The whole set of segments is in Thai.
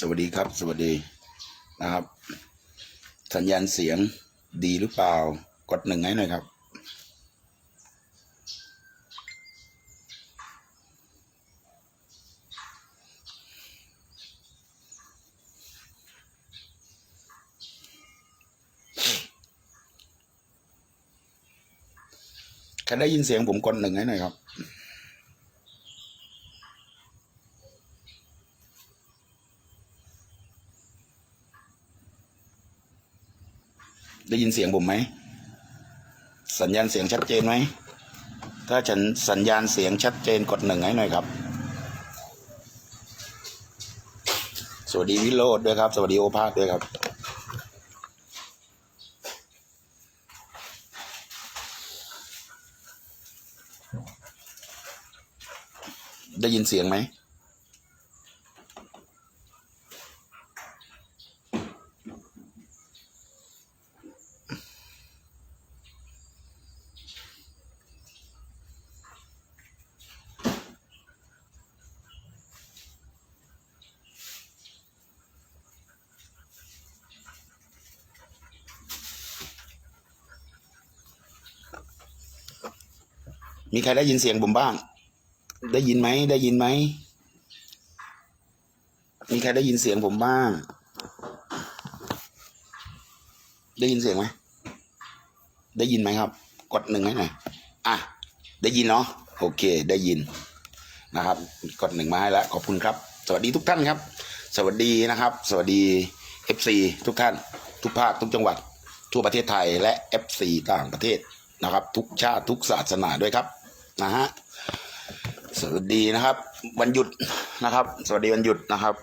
สวัสดีครับ สวัสดีนะครับ สัญญาณเสียงดีหรือเปล่า กดหนึ่งให้หน่อยครับ ใครได้ยินเสียงผมกดหนึ่งให้หน่อยครับ ได้ยิ นเสียงผมไหม สัญญาณเสียงชัดเจนไหม ถ้าฉันสัญญาณเสียงชัดเจนกดหนึ่งให้หน่อยครับ สวัสดีวิโรธด้วยครับ สวัสดีโอภาสด้วยครับ ได้ยินเสียงไหม มีใครได้ยินเสียงผมบ้าง ได้ยินไหม ได้ยินไหม มีใครได้ยินเสียงผมบ้าง ได้ยินเสียงไหม ได้ยินไหมครับ กดหนึ่งให้หน่อยอะ ได้ยินเนาะ โอเค ได้ยินนะครับ กดหนึ่งมาให้แล้ว ขอบคุณครับ สวัสดีทุกท่านครับ สวัสดีนะครับ สวัสดีเอฟซีทุกท่าน ทุกภาค ทุกจังหวัด ทั่วประเทศไทยและเอฟซีต่างประเทศนะครับ ทุกชาติทุกศาสนาด้วยครับ นะฮะสวัสดีนะครับ วันหยุดนะครับ สวัสดีวันหยุดนะครับ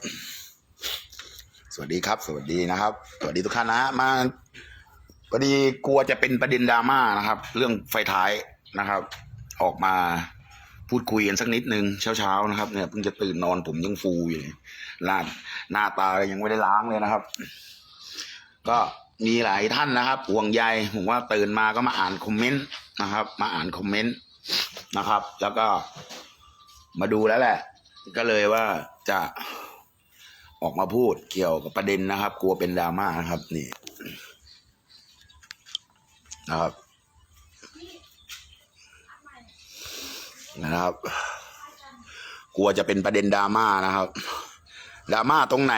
สวัสดีครับ สวัสดีนะครับ สวัสดีทุกท่านนะฮะมาพอดีกลัวจะเป็นประเด็นดราม่านะครับ เรื่องไฟท้ายนะครับ ออกมาพูดคุยกันสักนิดนึงเช้าๆนะครับเนี่ยเพิ่งจะตื่นนอนผมยังฟูอยู่เลยหน้าหน้าตายังไม่ได้ล้างเลยนะครับ ก็มีหลายท่านนะครับห่วงใยผมว่าตื่นมาก็มาอ่านคอมเมนต์นะครับ มาอ่านคอมเมนต์ นะครับ แล้วก็มาดูแล้วแหละ ก็เลยว่าจะออกมาพูดเกี่ยวกับประเด็นนะครับ กลัวเป็นดราม่านะครับ นี่นะครับนะครับ กลัวจะเป็นประเด็นดราม่านะครับดราม่าตรงไหน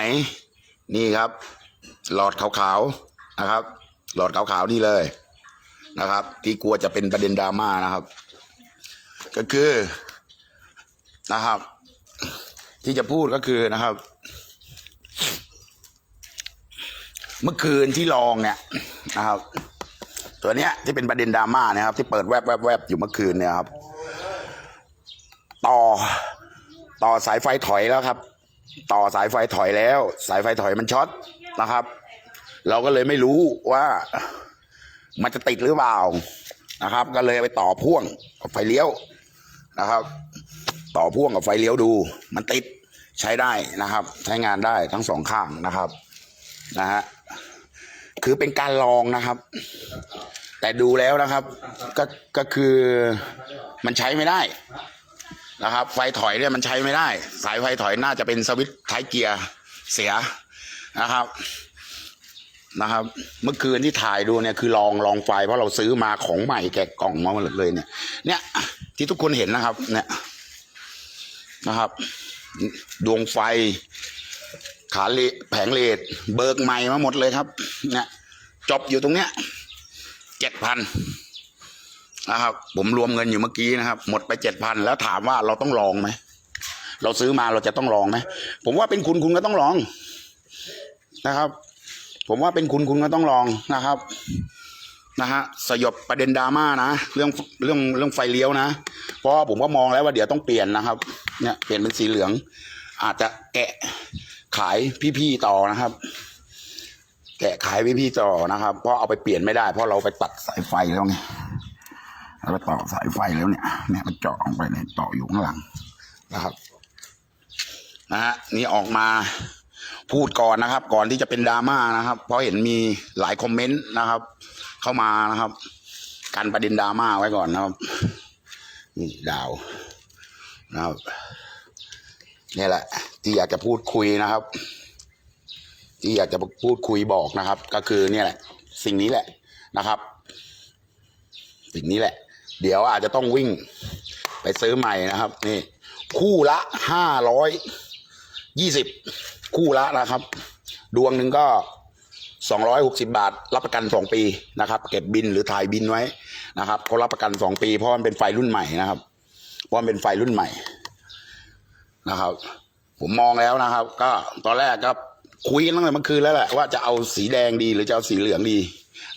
นี่ครับ หลอดขาวๆนะครับ หลอดขาวๆนี่เลยนะครับ ที่กลัวจะเป็นประเด็นดราม่านะครับ ก็คือนะครับ ที่จะพูดก็คือนะครับ เมื่อคืนที่ลองเนี่ยนะครับ ตัวเนี้ยที่เป็นประเด็นดราม่านะครับ ที่เปิดแวบแวบแวบอยู่เมื่อคืนเนี่ยครับ ต่อต่อสายไฟถอยแล้วครับ ต่อสายไฟถอยแล้ว สายไฟถอยมันช็อตนะครับ เราก็เลยไม่รู้ว่ามันจะติดหรือเปล่านะครับ ก็เลยไปต่อพ่วงไฟเลี้ยว นะครับ ต่อพ่วงกับไฟเลี้ยวดูมันติดใช้ได้นะครับ ใช้งานได้ทั้งสองข้างนะครับนะฮะคือเป็นการลองนะครับ แต่ดูแล้วนะครับ ก็ก็คือมันใช้ไม่ได้นะครับ ไฟถอยเนี่ยมันใช้ไม่ได้ สายไฟถอยน่าจะเป็นสวิตช์ท้ายเกียร์เสียนะครับ นะครับ เมื่อคืนที่ถ่ายดูเนี่ยคือลองลองไฟเพราะเราซื้อมาของใหม่แกะกล่องมาหมดเลยเนี่ย เนี่ยที่ทุกคนเห็นนะครับ เนี่ยนะครับ ดวงไฟ ขาเลแผงเลดเบิกใหม่มาหมดเลยครับ เนี่ยจบอยู่ตรงเนี้ยเจ็ดพันนะครับ ผมรวมเงินอยู่เมื่อกี้นะครับ หมดไปเจ็ดพันแล้วถามว่าเราต้องลองไหมเราซื้อมาเราจะต้องลองไหมผมว่าเป็นคุณคุณก็ต้องลองนะครับ ผมว่าเป็นคุณคุณก็ต้องลองนะครับนะฮะสยบประเด็นดราม่านะเรื่องเรื่องเรื่องไฟเลี้ยวนะเพราะผมก็มองแล้วว่าเดี๋ยวต้องเปลี่ยนนะครับ เนี่ยเปลี่ยนเป็นสีเหลือง อาจจะแกะขายพี่ๆต่อนะครับ แกะขายพี่ๆต่อนะครับ เพราะเอาไปเปลี่ยนไม่ได้ เพราะเราไปตัดสายไฟแล้วไงเราไปต่อสายไฟแล้วเนี่ย เนี่ยมันเจาะลงไปเนี่ยต่ออยู่ข้างหลังนะครับนะฮะนี่ออกมา พูดก่อนนะครับ ก่อนที่จะเป็นดราม่านะครับ เพราะเห็นมีหลายคอมเมนต์นะครับ เข้ามานะครับกันประเด็นดราม่าไว้ก่อนนะครับนี่ดาวนะครับนี่แหละ ที่อยากจะพูดคุยนะครับ ที่อยากจะพูดคุยบอกนะครับ ก็คือเนี่ยแหละ สิ่งนี้แหละนะครับ สิ่งนี้แหละ เดี๋ยวอาจจะต้องวิ่ง ไปซื้อใหม่นะครับ นี่ คู่ละห้าร้อยยี่สิบ คู่ละนะครับ ดวงหนึ่งก็สองร้อยหกสิบาท รับประกันสองปีนะครับ เก็บบินหรือถ่ายบินไว้นะครับเขารับประกันสองปีเพราะมันเป็นไฟรุ่นใหม่นะครับ เพราะมันเป็นไฟรุ่นใหม่นะครับ ผมมองแล้วนะครับ ก็ตอนแรกก็คุยกันตั้งแต่เมื่อคืนแล้วแหละว่าจะเอาสีแดงดีหรือจะเอาสีเหลืองดี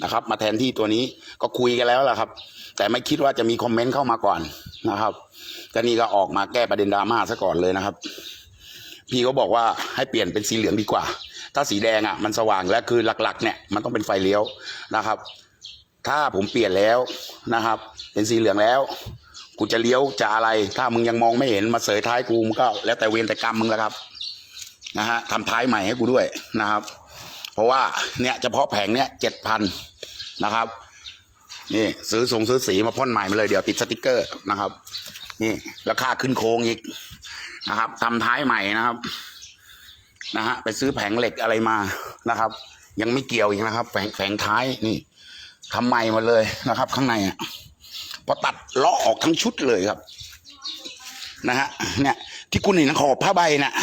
นะครับ มาแทนที่ตัวนี้ก็คุยกันแล้วแหละครับ แต่ไม่คิดว่าจะมีคอมเมนต์เข้ามาก่อนนะครับก็นี่ก็ออกมาแก้ประเด็นดราม่าซะก่อนเลยนะครับ พี่เขาบอกว่าให้เปลี่ยนเป็นสีเหลืองดีกว่า ถ้าสีแดงอะ มันสว่างแล้วคือหลักๆ เนี่ยมันต้องเป็นไฟเลี้ยวนะครับ ถ้าผมเปลี่ยนแล้วนะครับ เป็นสีเหลืองแล้ว กูจะเลี้ยวจะอะไร ถ้ามึงยังมองไม่เห็นมาเสยท้ายกูมึงก็ แล้วแต่เวรแต่กรรมมึงแล้วครับนะฮะทำท้ายใหม่ให้กูด้วยนะครับ เพราะว่าเนี่ยเฉพาะแผงเนี่ยเจ็ดพันนะครับนี่ซื้อทรงซื้อสีมาพ่นใหม่มาเลยเดี๋ยวติดสติกเกอร์นะครับ นี่ราคาขึ้นโค้งอีก นะครับทำท้ายใหม่นะครับนะฮะไปซื้อแผงเหล็กอะไรมานะครับ ยังไม่เกี่ยวอีกนะครับ แผงแผงท้ายนี่ทำใหม่มาเลยนะครับ ข้างในอะพอตัดเลาะออกทั้งชุดเลยครับ นะฮะเนี่ย ที่คุณเห็นขอบผ้าใบน่ะ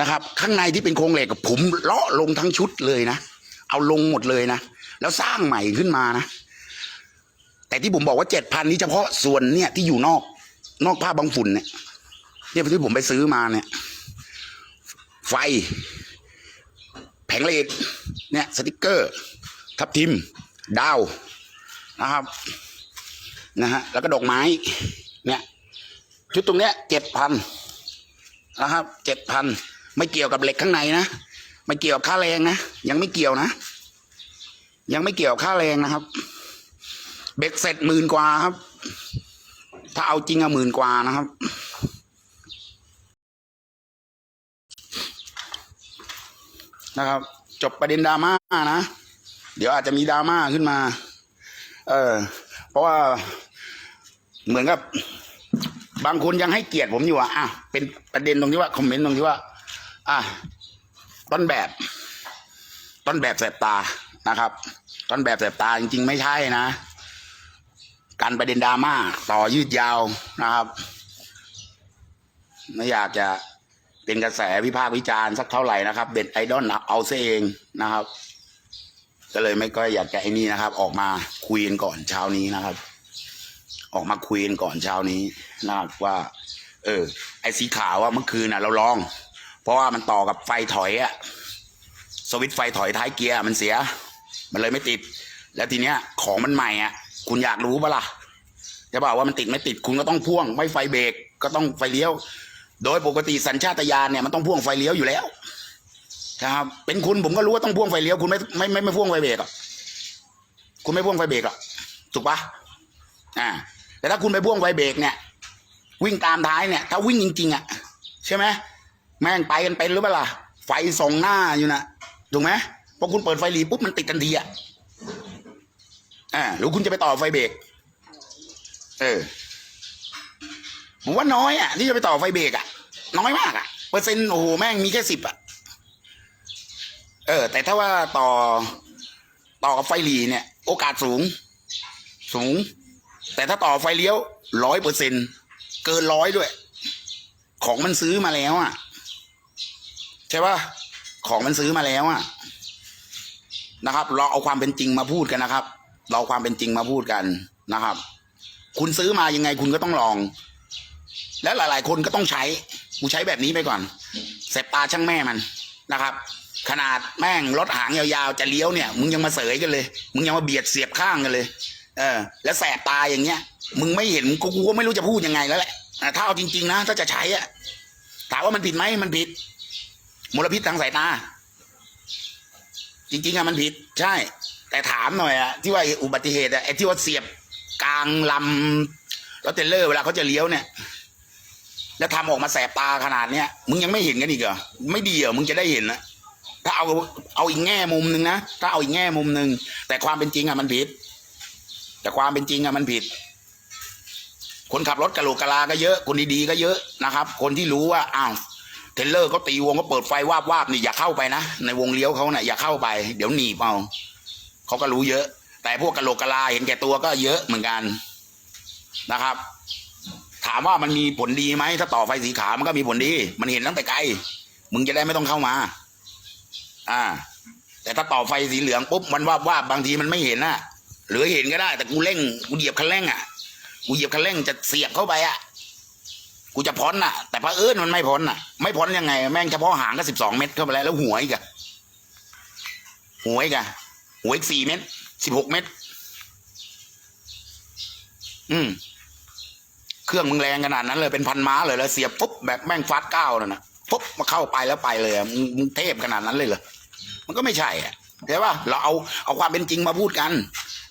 นะครับ ข้างในที่เป็นโครงเหล็กผมเลาะลงทั้งชุดเลยนะเอาลงหมดเลยนะแล้วสร้างใหม่ขึ้นมานะแต่ที่ผมบอกว่าเจ็ดพันนี้เฉพาะส่วนเนี่ยที่อยู่นอก นอกผ้าบางฝุ่นเนี่ย เนี่ยที่ผมไปซื้อมาเนี่ย ไฟ แผงเหล็กเนี่ยสติกเกอร์ ทับทิม ดาวนะครับ นะฮะแล้วก็ดอกไม้ เนี่ยชุดตรงเนี้ยเจ็ดพันนะครับเจ็ดพันไม่เกี่ยวกับเหล็กข้างในนะไม่เกี่ยวกับค่าแรงนะยังไม่เกี่ยวนะ ยังไม่เกี่ยวกับค่าแรงนะครับ เบ็ดเสร็จหมื่นกว่าครับ ถ้าเอาจริงอะหมื่นกว่านะครับ นะครับ จบประเด็นดราม่านะ เดี๋ยวอาจจะมีดราม่าขึ้นมา เออ เพราะว่าเหมือนกับบางคนยังให้เกียรติผมอยู่อะอะเป็นประเด็นตรงที่ว่าคอมเมนต์ตรงที่ว่า อะต้นแบบต้นแบบแสบตานะครับต้นแบบแสบตาจริง ๆ ไม่ใช่นะ การประเด็นดราม่าต่อยืดยาวนะครับ ไม่อยากจะ เป็นกระแสวิพากษ์วิจารณ์สักเท่าไหร่นะครับเด็ดไอดอลเอาซะเองนะครับ ก็เลยไม่ก็อยากจะไอ้นี่นะครับ ออกมาคุยกันก่อนเช้านี้นะครับ ออกมาคุยกันก่อนเช้านี้นะครับว่า เออ ไอสีขาวว่าเมื่อคืนน่ะ เราลอง เพราะว่ามันต่อกับไฟถอยอะสวิตไฟถอยท้ายเกียร์มันเสีย มันเลยไม่ติด แล้วทีเนี้ยของมันใหม่อะ คุณอยากรู้ปะล่ะจะบอกว่ามันติดไม่ติดคุณก็ต้องพ่วง ไม่ไฟเบรกก็ต้องไฟเลี้ยว โดยปกติสัญชาตญาณเนี่ยมันต้องพ่วงไฟเลี้ยวอยู่แล้วนะครับ เป็นคุณผมก็รู้ว่าต้องพ่วงไฟเลี้ยวคุณไม่ไม่ไม่ไม่พ่วงไฟเบรกอะคุณไม่พ่วงไฟเบรกหรอกถูกปะอ่า แต่ถ้าคุณไปพ่วงไฟเบรกเนี่ย วิ่งตามท้ายเนี่ย ถ้าวิ่งจริง ๆอะใช่ไหมแม่งไปกันเป็นหรือเปล่าไฟส่องหน้าอยู่นะถูกไหมพอคุณเปิดไฟหลีปุ๊บมันติดทันทีอะอ่าหรือคุณจะไปต่อไฟเบรกเออผมว่าน้อยอะที่จะไปต่อไฟเบรกอะ น้อยมากอะเปอร์เซ็นต์โอ้โหแม่งมีแค่สิบอะเออ แต่ถ้าว่าต่อต่อกับไฟหลีเนี่ย โอกาสสูง สูง แต่ถ้าต่อไฟเลี้ยวร้อยเปอร์เซ็นเกินร้อยด้วย ของมันซื้อมาแล้วอะ ใช่ปะของมันซื้อมาแล้วอะ นะครับ เราเอาความเป็นจริงมาพูดกันนะครับ เราความเป็นจริงมาพูดกันนะครับ คุณซื้อมายังไงคุณก็ต้องลอง แล้วหลาย ๆ คนก็ต้องใช้ กูใช้แบบนี้ไปก่อนเสพตาช่างแม่มันนะครับ ขนาดแม่งรถหางยาวๆจะเลี้ยวเนี่ย มึงยังมาเสยกันเลย มึงยังมาเบียดเสียบข้างกันเลย เออ แล้วแสบตาอย่างเงี้ย มึงไม่เห็นกูกูก็ไม่รู้จะพูดยังไงแล้วแหละอะถ้าเอาจริงๆนะถ้าจะใช้อะถามว่ามันผิดไหมมันผิดมลพิษทางสายตา จริงๆอะมันผิด ใช่ แต่ถามหน่อยอะที่ว่าอุบัติเหตุอะไอ้ที่ว่าเสียบกลางลำรถเทรลเลอร์เวลาเขาจะเลี้ยวเนี่ย แล้วทำออกมาแสบตาขนาดเนี้ยมึงยังไม่เห็นกันอีกเหรอไม่ดีเหรอมึงจะได้เห็นนะถ้าเอาเอาอีกแง่มุมหนึ่งนะถ้าเอาอีกแง่มุมหนึ่งแต่ความเป็นจริงอะมันผิด แต่ความเป็นจริงอะมันผิด คนขับรถกะโหลกกะลาก็เยอะ คนดีๆก็เยอะนะครับ คนที่รู้ว่าอ้าวเทเลอร์เขาตีวงก็เปิดไฟวาบวาบๆนี่อย่าเข้าไปนะในวงเลี้ยวเขาเน่ะอย่าเข้าไป เดี๋ยวหนีบเอาเขาก็รู้เยอะ แต่พวกกะโหลกกะลาเห็นแก่ตัวก็เยอะเหมือนกันนะครับ ถามว่ามันมีผลดีไหมถ้าต่อไฟสีขาวมันก็มีผลดี มันเห็นตั้งแต่ไกล มึงจะได้ไม่ต้องเข้ามา อ่า แต่ถ้าต่อไฟสีเหลืองปุ๊บมันว่าบวาบางทีมันไม่เห็นน่ะ หรือเห็นก็ได้ แต่กูเร่งกูเหยียบคันเร่งอะกูเหยียบคันเร่งจะเสียบเข้าไปอะกูจะพ้นน่ะ แต่พระเอิญมันไม่พ้นน่ะ ไม่พ้นยังไง แม่งเฉพาะหางก็สิบสองเม็ดเข้าไปแล้วแล้วหัวอีกอะหัวอีกอะหัวอีกสี่เม็ดสิบหกเม็ดอืม เครื่องมึงแรงขนาดนั้นเลยเป็นพันม้าเลยแล้วเสียบปุ๊บแบบแม่งฟาดเก้านั่นนะปุ๊บมาเข้าไปแล้วไปเลยมึงมึงเทพขนาดนั้นเลยเหรอมันก็ไม่ใช่อะใช่ป่ะเราเอาเอาความเป็นจริงมาพูดกัน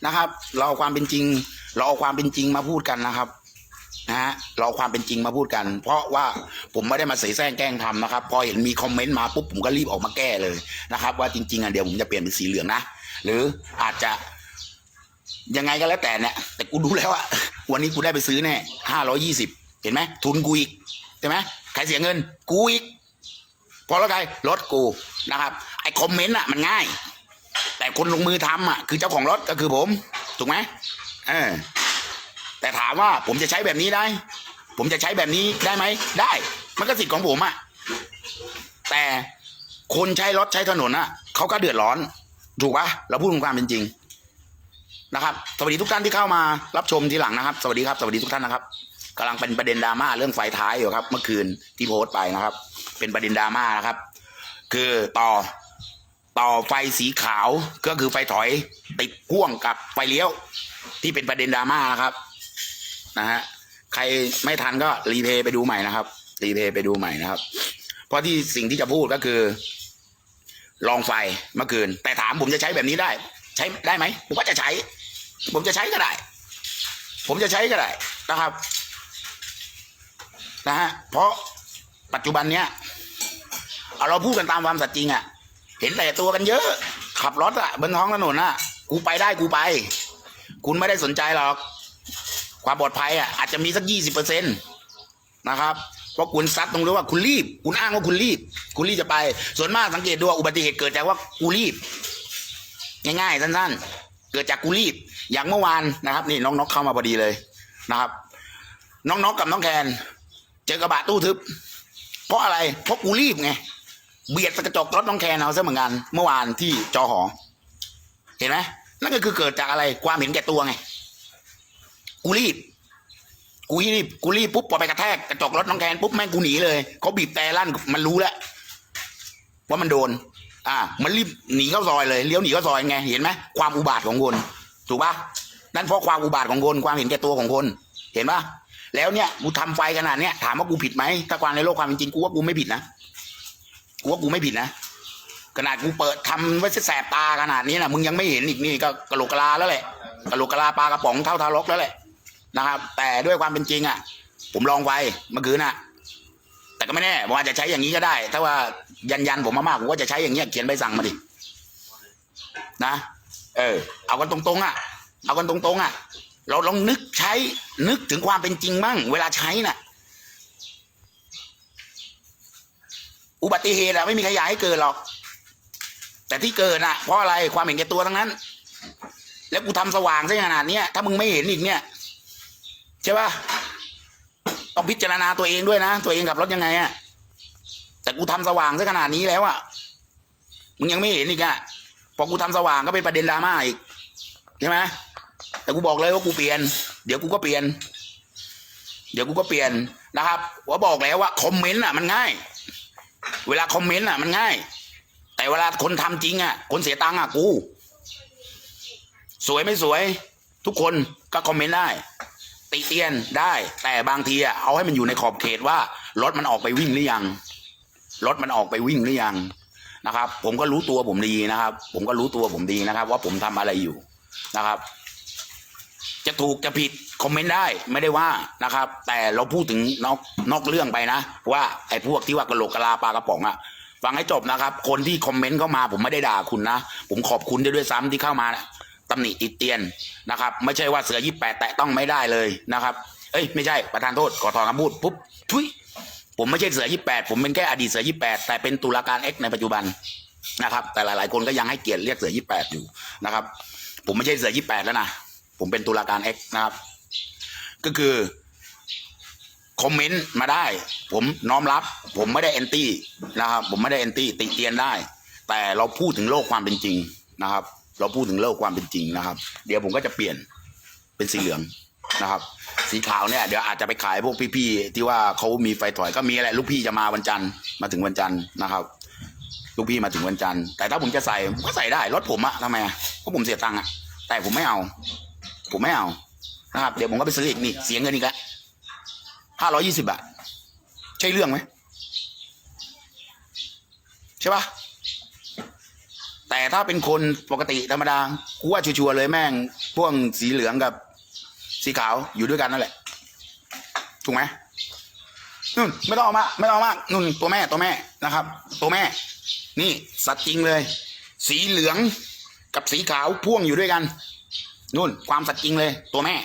นะครับ เราเอาความเป็นจริง เราเอาความเป็นจริงมาพูดกันนะครับนะฮะเราเอาความเป็นจริงมาพูดกัน เพราะว่าผมไม่ได้มาเสแสร้งแกล้งทำนะครับ พอเห็นมีคอมเมนต์มาปุ๊บผมก็รีบออกมาแก้เลยนะครับ ว่าจริงๆอะเดี๋ยวผมจะเปลี่ยนเป็นสีเหลืองนะหรืออาจจะยังไงก็แล้วแต่เนี่ยแต่กูดูแล้วอะ วันนี้กูได้ไปซื้อแน่ห้าร้อยี่สิบเห็นไหมทุนกูอีกใช่ไหมใครเสียเงิน กูอีกพอแล้วไงรถกูนะครับ ไอ้คอมเมนต์อะมันง่าย แต่คนลงมือทำอะคือเจ้าของรถก็คือผม ถูกไหมเออแต่ถามว่าผมจะใช้แบบนี้ได้ ผมจะใช้แบบนี้ได้ไหมได้ มันก็สิทธิ์ของผมอะแต่คนใช้รถใช้ถนนอะเขาก็เดือดร้อน ถูกปะเราพูดความเป็นจริง นะครับ สวัสดีทุกท่านที่เข้ามารับชมทีหลังนะครับ สวัสดีครับ สวัสดีทุกท่านนะครับกำลังเป็นประเด็นดราม่าเรื่องไฟท้ายอยู่ครับ เมื่อคืนที่โพสต์ไปนะครับ เป็นประเด็นดราม่านะครับ คือต่อต่อไฟสีขาวก็คือไฟถอยติดพ่วงกับไฟเลี้ยว ที่เป็นประเด็นดราม่านะครับนะฮะใครไม่ทันก็รีเพย์ไปดูใหม่นะครับ รีเพย์ไปดูใหม่นะครับ เพราะที่สิ่งที่จะพูดก็คือ ลองไฟเมื่อคืน แต่ถามผมจะใช้แบบนี้ได้ ใช้ได้ไหมผมก็จะใช้ ผมจะใช้ก็ได้ ผมจะใช้ก็ได้นะครับนะฮะเพราะปัจจุบันเนี้ยเอาเราพูดกันตามความสัตย์จริงอะ่ะ เห็นแต่ตัวกันเยอะ ขับรถอะ่ะบนท้องถนนอะ กูไปได้กูไป คุณไม่ได้สนใจหรอก ความปลอดภัยอะอาจจะมีสักยี่สิบเปอร์เซ็นตนะครับเพราะคุณซัดตรงนี้ว่าคุณรีบ คุณอ้างว่าคุณรีบ คุณรีบจะไป ส่วนมากสังเกตดูว่าอุบัติเหตุเกิดจากว่ากูรีบ ง่ายๆสั้นๆ เกิดจากกูรีบอย่างเมื่อวานนะครับ นี่น้องนกเข้ามาพอดีเลยนะครับ น้องนกกับน้องแคนเจอกระบะตู้ทึบ เพราะอะไรเพราะกูรีบไงเบียดกระจกรถน้องแคนเอาซะเหมือนกันเมื่อวานที่จอหอ เห็นไหมนั่นก็คือเกิดจากอะไรความเห็นแก่ตัวไง กูรีบ กูรีบ กูรีบปุ๊บพอไปกระแทกกระจกรถน้องแคนปุ๊บแม่งกูหนีเลยเขาบีบแต่ลั่นมันรู้แล้วว่ามันโดน อ่า มันรีบหนีเข้าซอยเลยเลี้ยวหนีเข้าซอยไงเห็นไหมความอุบาทของคนถูกปะนั่นเพราะความอุบาทของคนความเห็นแก่ตัวของคน เห็นปะแล้วเนี่ยกูทำไฟขนาดเนี้ยถามว่ากูผิดไหมถ้าความในโลกความจริงกูว่ากูไม่ผิดนะกูว่ากูไม่ผิดนะขนาดกูเปิดทำไว้แสบตาขนาดนี้นะมึงยังไม่เห็นอีกนี่ก็กระโหลกกะลาแล้วแหละกระโหลกกะลาปลากระป๋องเท่าทารกแล้วแหละนะครับ แต่ด้วยความเป็นจริงอะ ผมลองไว้เมื่อคืนน่ะ แต่ก็ไม่แน่ว่าจะใช้อย่างนี้ก็ได้ ถ้าว่ายันยันผมมามากผมก็จะใช้อย่างเงี้ยเขียนใบสั่งมาดินะเออ เอากันตรงๆอะ เอากันตรงๆอะ เราลองนึกใช้นึกถึงความเป็นจริงบ้างเวลาใช้น่ะ อุบัติเหตุอะไม่มีใครอยากให้เกิดหรอก แต่ที่เกิดอะเพราะอะไรความเห็นแก่ตัวทั้งนั้น แล้วกูทำสว่างซะขนาดเนี้ยถ้ามึงไม่เห็นอีกเนี่ยใช่ปะ ต้องพิจารณาตัวเองด้วยนะ ตัวเองขับรถยังไงอะแต่กูทำสว่างซะขนาดนี้แล้วอะมึงยังไม่เห็นอีกอะพอกูทำสว่างก็เป็นประเด็นดราม่าอีกใช่ไหมแต่กูบอกเลยว่ากูเปลี่ยน เดี๋ยวกูก็เปลี่ยน เดี๋ยวกูก็เปลี่ยนนะครับว่าบอกแล้วว่าคอมเมนต์อะมันง่าย เวลาคอมเมนต์อะมันง่าย แต่เวลาคนทำจริงอะ คนเสียตังค์อะกู สวยไม่สวย ทุกคนก็คอมเมนต์ได้ ติเตียนได้ แต่บางทีอะเอาให้มันอยู่ในขอบเขตว่ารถมันออกไปวิ่งหรือยังรถมันออกไปวิ่งหรือยังนะครับ ผมก็รู้ตัวผมดีนะครับ ผมก็รู้ตัวผมดีนะครับ ว่าผมทำอะไรอยู่นะครับ จะถูกจะผิดคอมเมนต์ได้ไม่ได้ว่านะครับ แต่เราพูดถึงนอกนอกเรื่องไปนะ ว่าไอ้พวกที่ว่ากระโหลกกะลาปลากระป๋องอะฟังให้จบนะครับ คนที่คอมเมนต์เข้ามา ผมไม่ได้ด่าคุณนะผมขอบคุณด้วยด้วยซ้ำที่เข้ามานะ ตำหนิติเตียนนะครับ ไม่ใช่ว่าเสือยี่แปดแตะต้องไม่ได้เลยนะครับ เอ้ยไม่ใช่ประธานโทษขอถอนคำพูดปุ๊บทุยผมไม่ใช่เสือยี่แปดผมเป็นแค่อดีตเสือยี่แปดแต่เป็นตุลาการเอ็กในปัจจุบันนะครับ แต่หลายๆ คนก็ยังให้เกียรติเรียกเสือยี่แปดอยู่นะครับ ผมไม่ใช่เสือยี่แปดแล้วนะผมเป็นตุลาการเอ็กนะครับ ก็คือคอมเมนต์มาได้ ผมน้อมรับ ผมไม่ได้แอนตี้นะครับ ผมไม่ได้แอนตี้ติเตียนได้ แต่เราพูดถึงโลกความเป็นจริงนะครับ เราพูดถึงโลกความเป็นจริงนะครับ เดี๋ยวผมก็จะเปลี่ยนเป็นสีเหลืองนะครับ สีขาวเนี่ยเดี๋ยวอาจจะไปขายพวกพี่ๆที่ว่าเขามีไฟถอยก็มีอะไรลูกพี่จะมาวันจันทร์มาถึงวันจันทร์นะครับ ลูกพี่มาถึงวันจันทร์แต่ถ้าผมจะใส่ผมก็ใส่ได้รถผมอะทำไมอะเพราะผมเสียตังค์อะแต่ผมไม่เอา ผมไม่เอานะครับ เดี๋ยวผมก็ไปซื้ออีกนี่เสียเงินอีกแล้วห้าร้อยี่สิบาทใช่เรื่องไหมใช่ปะ แต่ถ้าเป็นคนปกติธรรมดากูว่าชัวร์ๆเลยแม่งพ่วกสีเหลืองกับสีขาวอยู่ด้วยกันนั่นแหละ ถูกไหมนู่นไม่ต้องเอามาไม่ต้องเอามากนู่นตัวแม่ตัวแม่นะครับ ตัวแม่ นี่สัตว์จริงเลย สีเหลืองกับสีขาวพ่วงอยู่ด้วยกันนู่นความสัตว์จริงเลย ตัวแม่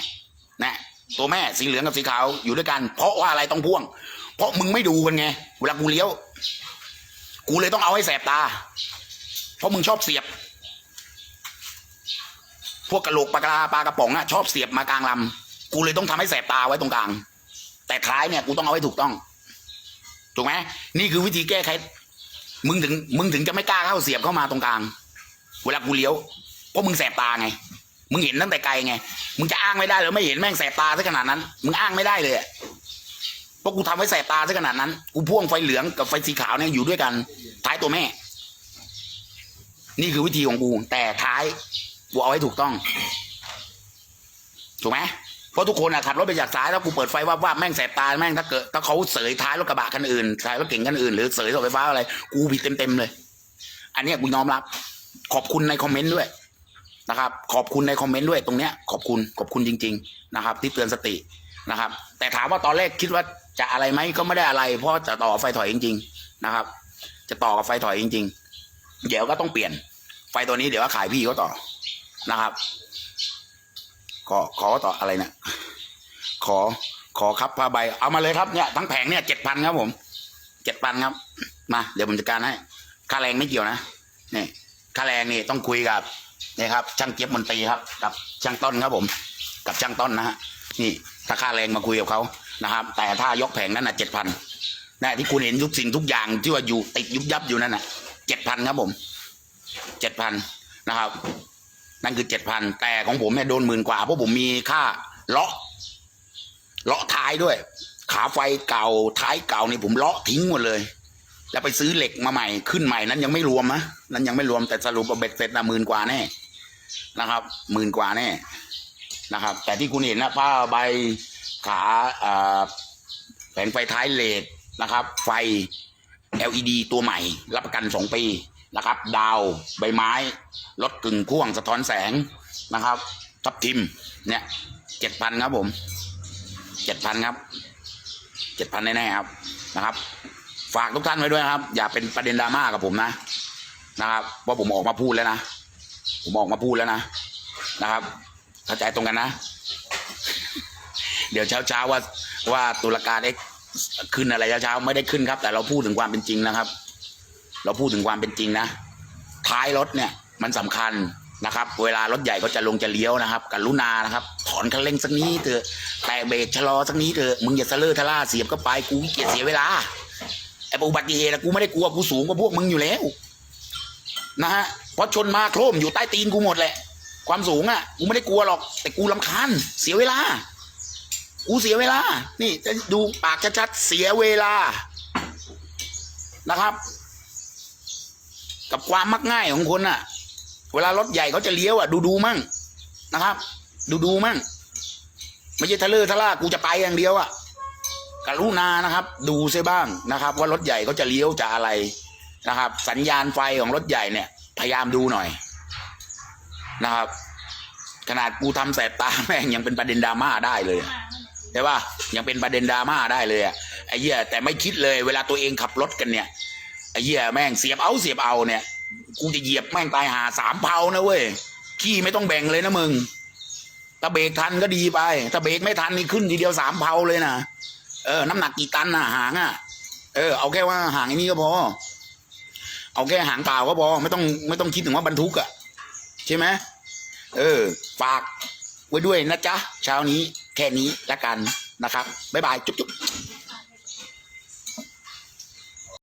นะตัวแม่สีเหลืองกับสีขาวอยู่ด้วยกัน เพราะว่าอะไรต้องพ่วง เพราะมึงไม่ดูกันไง เวลากูเลี้ยว กูเลยต้องเอาให้แสบตา เพราะมึงชอบเสียบ พวกกระโหลกปลากระปลากระป๋องอะชอบเสียบมากลางลำกูเลยต้องทำให้แสบตาไว้ตรงกลาง แต่ท้ายเนี่ยกูต้องเอาให้ถูกต้องถูกไหมนี่คือวิธีแก้ไขมึงถึง มึงถึงจะไม่กล้าเข้าเสียบเข้ามาตรงกลาง เวลากูเลี้ยวเพราะมึงแสบตาไง มึงเห็นตั้งแต่ไกลไง มึงจะอ้างไม่ได้เลยไม่เห็นแม่งแสบตาซะขนาดนั้น มึงอ้างไม่ได้เลยเพราะกูทำไว้แสบตาซะขนาดนั้น กูพ่วงไฟเหลืองกับไฟสีขาวเนี่ยอยู่ด้วยกัน ท้ายตัวแม่ นี่คือวิธีของกูแต่ท้ายกูเอาให้ถูกต้อง ถูกไหมเพราะทุกคนอะขับรถไปจากซ้ายแล้วกูเปิดไฟว่าว่าแม่งแสบตาแม่งถ้าเกิดถ้าเขาเสยท้ายรถกระบะคันอื่นท้ายรถเก่งคันอื่นหรือเสยเสาไฟฟ้าอะไร กูผิดเต็มๆเลย อันนี้กูยอมรับ ขอบคุณในคอมเมนต์ด้วยนะครับ ขอบคุณในคอมเมนต์ด้วยตรงเนี้ย ขอบคุณขอบคุณจริง ๆ นะครับ ที่เตือนสตินะครับ แต่ถามว่าตอนแรกคิดว่าจะอะไรไหมก็ไม่ได้อะไร เพราะจะต่อไฟถอยจริง ๆ นะครับ จะต่อกับไฟถอยจริง ๆ เดี๋ยวก็ต้องเปลี่ยน ไฟตัวนี้เดี๋ยวก็ขายพี่เขาต่อนะครับ ขอขอต่ออะไรเนี่ยขอขอครับผ้าใบ เอามาเลยครับเนี่ยทั้งแผงเนี่ยเจ็ดพันครับผมเจ็ดพันครับ มา เดี๋ยวผมจัดการให้ค่าแรงไม่เกี่ยวนะนี่ค่าแรงนี่ต้องคุยกับนี่ครับ ช่างเจี๊ยบมนตรีครับ กับช่างต้นครับผม กับช่างต้นนะฮะนี่ถ้าค่าแรงมาคุยกับเขานะครับ แต่ถ้ายกแผงนั้นน่ะเจ็ดพันนะที่คุณเห็นทุกสิ่งทุกอย่างที่ว่าอยู่ติดยุบยับอยู่นั่นน่ะ จ็ดพันครับผมเจ็ดพันนะครับ นั่นคือเจ็ดพันแต่ของผมเนี่ยโดนหมื่นกว่าเพราะผมมีค่าเลาะเลาะท้ายด้วย ขาไฟเก่าท้ายเก่านี่ผมเลาะทิ้งหมดเลย แล้วไปซื้อเหล็กมาใหม่ขึ้นใหม่นั้นยังไม่รวมนะนั้นยังไม่รวมแต่สรุปเบ็ดเสร็จนะหมื่นกว่าแน่นะครับหมื่นกว่าแน่นะครับ แต่ที่คุณเห็นนะผ้าใบขาอ่าแผงไฟท้ายเลดนะครับ ไฟ LED ตัวใหม่ รับประกันสองปีนะครับ ดาวใบไม้รถกึ่งพ่วงสะท้อนแสงนะครับ ทับทิมเนี่ยเจ็ดพันครับผมเจ็ดพันครับเจ็ดพันแน่ๆครับนะครับ ฝากทุกท่านไว้ด้วยครับ อย่าเป็นประเด็นดราม่ากับผมนะนะครับว่าผมออกมาพูดแล้วนะผมออกมาพูดแล้วนะนะครับเข้าใจตรงกันนะ เดี๋ยวเช้าๆว่าว่าตุลาการเอ็ก ขึ้นอะไรเช้าๆไม่ได้ขึ้นครับ แต่เราพูดถึงความเป็นจริงนะครับ เราพูดถึงความเป็นจริงนะ ท้ายรถเนี่ยมันสำคัญนะครับ เวลารถใหญ่ก็จะลงจะเลี้ยวนะครับกรุณานะครับ ถอนคันเร่งสักนี้เถอะแต่เบรกชะลอสักนี้เถอะมึงอย่าสะเลอทะล่าเสียบก็ไปกูขี้เกียจเสียเวลาไอ้อุบัติเหตุอะกูไม่ได้กลัวกูสูงกว่าพวกมึงอยู่แล้ว นะฮะเพราะชนมาโครมอยู่ใต้ตีนกูหมดแหละ ความสูงอะกูไม่ได้กลัวหรอก แต่กูลำคาญเสียเวลา กูเสียเวลา นี่จะดูปากชัดๆเสียเวลานะครับ กับความมักง่ายของคนอะ เวลารถใหญ่เขาจะเลี้ยวอะ ดูดูมั่งนะครับ ดูดูมั่งไม่ใช่ทะเลอทะล่ากูจะไปอย่างเดียวอะกรุณานะครับ ดูเสียบ้างนะครับ ว่ารถใหญ่เขาจะเลี้ยวจะอะไรนะครับ สัญญาณไฟของรถใหญ่เนี่ย พยายามดูหน่อยนะครับ ขนาดกูทำแสบตาแม่งยังเป็นประเด็นดราม่าได้เลยอะ ใช่ป่ะยังเป็นประเด็นดราม่าได้เลยอะไอ้เหี้ยแต่ไม่คิดเลยเวลาตัวเองขับรถกันเนี่ยไอ้เหี้ยแม่งเสียบเอาเสียบเอาเนี่ยกูจะเหยียบแม่งตายหาสามเผานะเว้ยขี่ไม่ต้องแบ่งเลยนะมึงถ้าเบรกทันก็ดีไป ถ้าเบรกไม่ทันนี่ขึ้นทีเดียวสามเผาเลยนะเออ น้ำหนักกี่ตันนะหางอะเออเอาแค่ว่าหางอ้นี้ก็พอ เอาแค่หางเปล่าก็พอไม่ต้องไม่ต้องคิดถึงว่าบรรทุกอะใช่ไหมเออ ฝากไว้ด้วยนะจ๊ะเช้านี้ แค่นี้ละกันนะครับ บ๊ายบาย จุ๊บ